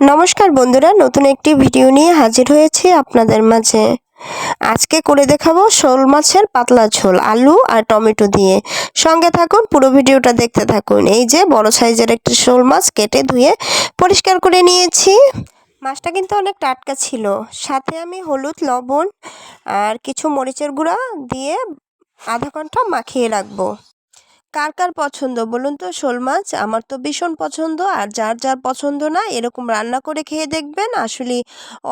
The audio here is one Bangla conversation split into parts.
নমস্কার বন্ধুরা, নতুন একটি ভিডিও নিয়ে হাজির হয়েছি আপনাদের মাঝে। আজকে করে দেখাবো শোল মাছের পাতলা ঝোল, আলু আর টমেটো দিয়ে। সঙ্গে থাকুন, পুরো ভিডিওটা দেখতে থাকুন। এই যে বড় সাইজের একটি শোল মাছ কেটে ধুয়ে পরিষ্কার করে নিয়েছি। মাছটা কিন্তু অনেক টাটকা ছিল। সাথে আমি হলুদ, লবণ আর কিছু মরিচের গুঁড়া দিয়ে আধা ঘণ্টা মাখিয়ে রাখব। কার কার পছন্দ? বলুন তো, শোল মাছ আমার তো ভীষণ পছন্দ আর যার যার পছন্দ না, এরকম রান্না করে খেয়ে দেখবেন আসলে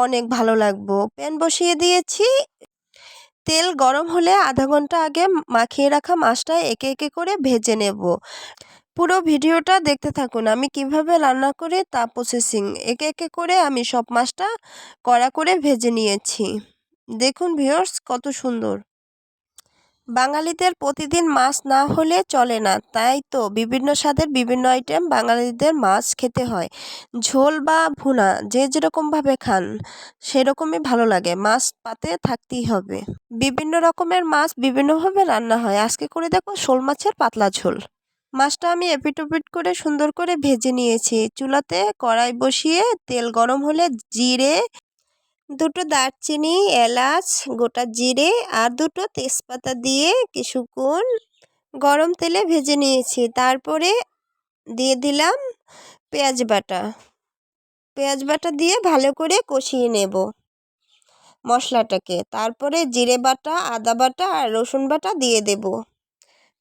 অনেক ভালো লাগবো। প্যান বসিয়ে দিয়েছি। তেল গরম হলে আধা ঘণ্টা আগে মাখিয়ে রাখা মাছটা একে একে করে ভেজে নেব। পুরো ভিডিওটা দেখতে থাকুন আমি কীভাবে রান্না করে তা প্রসেসিং একে একে করে আমি সব মাছটা কড়া করে ভেজে নিয়েছি। দেখুন ভিউয়ার্স কত সুন্দর। বাঙালিদের প্রতিদিন মাছ না হলে চলে না, তাই তো? বিভিন্ন স্বাদের বিভিন্ন আইটেম বাঙালিদের মাছ খেতে হয়। ঝোল বা ভুনা, যে যেরকমভাবে খান, সেরকমই ভালো লাগে। মাছ পাতে থাকতেই হবে। বিভিন্ন রকমের মাছ বিভিন্নভাবে রান্না হয়। আজকে করে দেখো শোল মাছের পাতলা ঝোল। মাছটা আমি এপিটোপিট করে সুন্দর করে ভেজে নিয়েছি। চুলাতে কড়াই বসিয়ে তেল গরম হলে জিরে দুটো দারচিনি, এলাচ, গোটা জিরে আর দুটো তেজপাতা দিয়ে কিছুক্ষণ গরম তেলে ভেজে নিয়েছি। তারপরে দিয়ে দিলাম পেঁয়াজ বাটা। পেঁয়াজ বাটা দিয়ে ভালো করে কষিয়ে নেব মশলাটাকে। তারপরে জিরে বাটা, আদা বাটা আর রসুন বাটা দিয়ে দেব।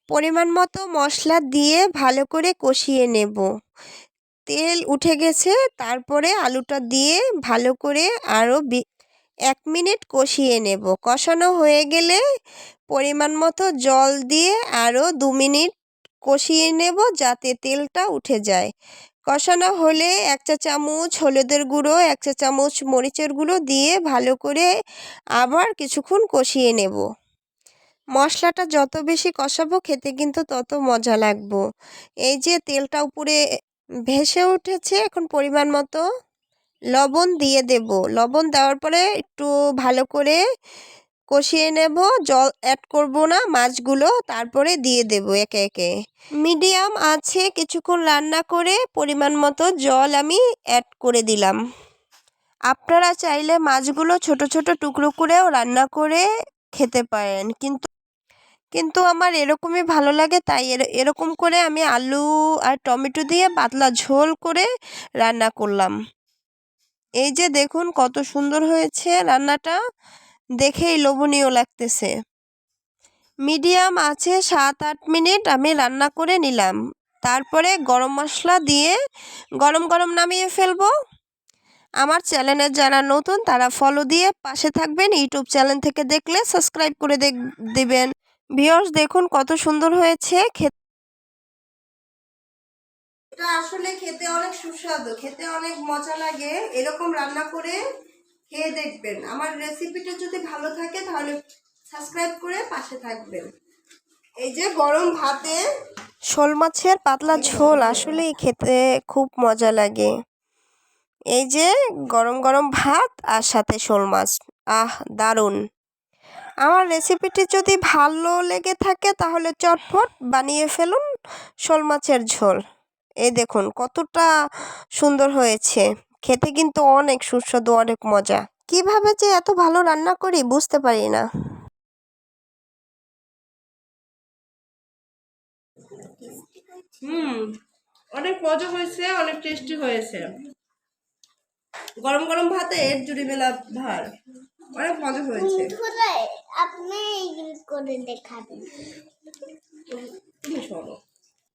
পরিমাণ মতো মশলা দিয়ে ভালো করে কষিয়ে নেব। তেল উঠে গেছে। তারপরে আলুটা দিয়ে ভালো করে আরও এক মিনিট কষিয়ে নেব। কষানো হয়ে গেলে পরিমাণ মতো জল দিয়ে আরও দু মিনিট কষিয়ে নেব যাতে তেলটা উঠে যায়। কষানো হলে এক চা চামচ হলুদের গুঁড়ো, এক চা চামচ মরিচের গুঁড়ো দিয়ে ভালো করে আবার কিছুক্ষণ কষিয়ে নেব। মশলাটা যত বেশি কষাবো খেতে কিন্তু তত মজা লাগবো। এই যে তেলটা উপরে ভেসে উঠেছে এখন পরিমাণ মতো। লবণ দিয়ে দেব। লবণ দেওয়ার পরে একটু ভালো করে কষিয়ে নেব। জল অ্যাড করব না মাছগুলো, তারপরে দিয়ে দেব একে একে। মিডিয়াম আছে, কিছুক্ষণ রান্না করে পরিমাণ মতো জল আমি অ্যাড করে দিলাম। আপনারা চাইলে মাছগুলো ছোট ছোট টুকরো করেও রান্না করে খেতে পারেন, কিন্তু কিন্তু আমার এরকমই ভালো লাগে। তাই এরকম করে আমি আলু আর টমেটো দিয়ে পাতলা ঝোল করে রান্না করলাম। এই যে দেখুন কত সুন্দর হয়েছে রান্নাটা। দেখেই লোভনীয় লাগতেছে। মিডিয়াম আছে সাত আট মিনিট আমি রান্না করে নিলাম। তারপরে গরম মশলা দিয়ে গরম গরম নামিয়ে ফেলব। আমার চ্যানেলের যারা নতুন তারা ফলো দিয়ে পাশে থাকবেন। ইউটিউব চ্যানেল থেকে দেখলে সাবস্ক্রাইব করে দেখ, দেবেন। ভিওর্স দেখুন কত সুন্দর হয়েছে। খেতে এটা আসলে খেতে অনেক সুস্বাদু খেতে অনেক মজা লাগে। এরকম রান্না করে খেয়ে দেখবেন। আমার রেসিপিটা যদি ভালো থাকে তাহলে সাবস্ক্রাইব করে পাশে থাকবেন। এই যে গরম ভাতে শোল মাছের পাতলা ঝোল আসলেই খেতে খুব মজা লাগে। এই যে গরম গরম ভাত আর সাথে শোল মাছ। আহ দারুণ। আমার রেসিপিটি যদি ভালো লেগে থাকে, তাহলে চটফট বানিয়ে ফেলুন শোল মাছের ঝোল। এই দেখুন, কতটা সুন্দর হয়েছে। খেতে কিন্তু অনেক সুস্বাদু, অনেক মজা। কীভাবে যে এত ভালো রান্না করি বুঝতে পারি না। হুম, অনেক মজা হয়েছে, অনেক টেস্টি হয়েছে। গরম গরম ভাতে এর জুড়ি মেলা ভার। অনেক মজা হয়েছে। আপনি করে দেখাবেন। তুমি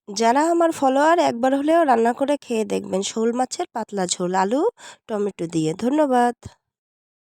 যারা আমার ফলোয়ার একবার হলেও রান্না করে খেয়ে দেখবেন। শোল মাছের পাতলা ঝোল আলু টমেটো দিয়ে। ধন্যবাদ।